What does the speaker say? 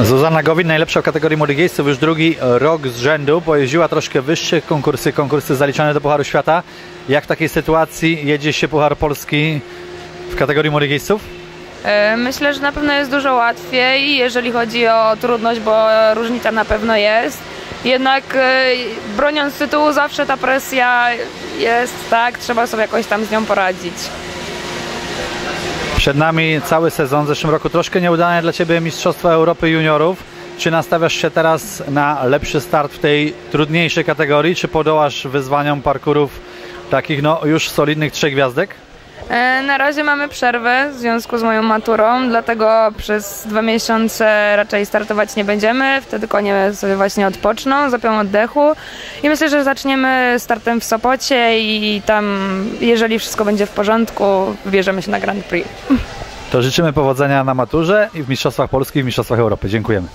Zuzanna Gowin, najlepsza w kategorii młodych jeźdźców, już drugi rok z rzędu, pojeździła troszkę wyższe konkursy, konkursy zaliczane do Pucharu Świata. Jak w takiej sytuacji jedzie się Puchar Polski w kategorii młodych jeźdźców? E, Myślę, że na pewno jest dużo łatwiej, jeżeli chodzi o trudność, bo różnica na pewno jest. Jednak e, broniąc tytułu zawsze ta presja jest, tak, trzeba sobie jakoś tam z nią poradzić. Przed nami cały sezon, w zeszłym roku troszkę nieudane dla Ciebie Mistrzostwa Europy Juniorów. Czy nastawiasz się teraz na lepszy start w tej trudniejszej kategorii, czy podołasz wyzwaniom parkurów takich no już solidnych trzech gwiazdek? E, Na razie mamy przerwę w związku z moją maturą, dlatego przez dwa miesiące raczej startować nie będziemy. Wtedy konie sobie właśnie odpoczną, zapią oddechu i myślę, że zaczniemy startem w Sopocie i tam, jeżeli wszystko będzie w porządku, wybierzemy się na Grand Prix. To życzymy powodzenia na maturze i w Mistrzostwach Polski i w Mistrzostwach Europy. Dziękujemy.